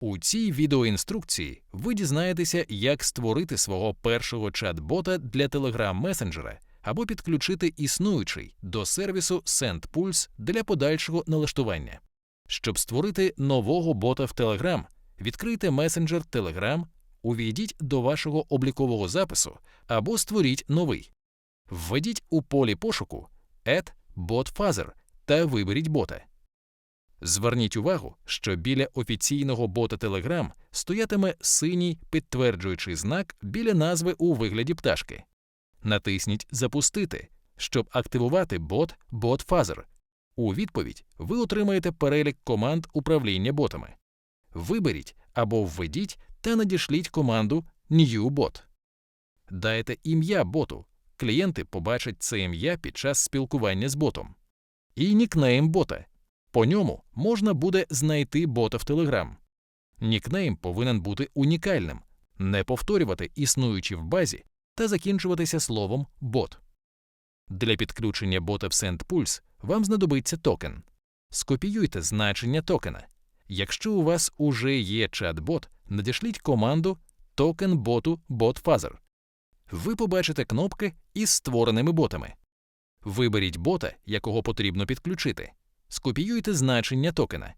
У цій відеоінструкції ви дізнаєтеся, як створити свого першого чат-бота для Telegram месенджера або підключити існуючий до сервісу SendPulse для подальшого налаштування. Щоб створити нового бота в Telegram, відкрийте месенджер Telegram, увійдіть до вашого облікового запису або створіть новий. Введіть у полі пошуку Add Bot та виберіть бота. Зверніть увагу, що біля офіційного бота Telegram стоятиме синій підтверджуючий знак біля назви у вигляді пташки. Натисніть Запустити, щоб активувати бот BotFuzzer. У відповідь ви отримаєте перелік команд управління ботами. Виберіть або введіть та надішліть команду New Bot. Дайте ім'я боту. Клієнти побачать це ім'я під час спілкування з ботом. І нікнейм бота. По ньому можна буде знайти бота в Telegram. Нікнейм повинен бути унікальним, не повторювати існуючі в базі та закінчуватися словом бот. Для підключення бота в SendPulse вам знадобиться токен. Скопіюйте значення токена. Якщо у вас уже є чат-бот, надішліть команду токен боту BotFuzzer. Ви побачите кнопки із створеними ботами. Виберіть бота, якого потрібно підключити. Скопіюйте значення токена.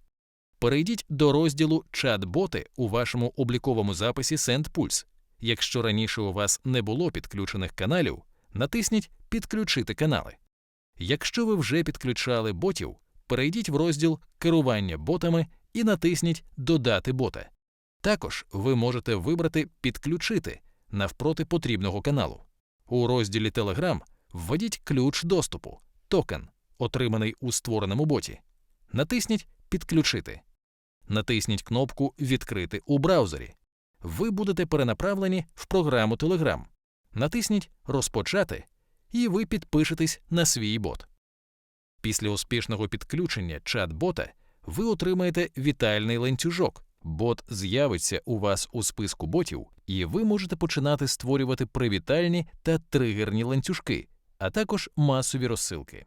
Перейдіть до розділу Чат-боти у вашому обліковому записі SendPulse. Якщо раніше у вас не було підключених каналів, натисніть Підключити канали. Якщо ви вже підключали ботів, перейдіть в розділ Керування ботами і натисніть Додати бота. Також ви можете вибрати Підключити навпроти потрібного каналу. У розділі Telegram введіть ключ доступу токен, отриманий у створеному боті. Натисніть Підключити. Натисніть кнопку Відкрити у браузері. Ви будете перенаправлені в програму Telegram. Натисніть Розпочати, і ви підпишетесь на свій бот. Після успішного підключення чат-бота ви отримаєте вітальний ланцюжок. Бот з'явиться у вас у списку ботів, і ви можете починати створювати привітальні та тригерні ланцюжки, а також масові розсилки.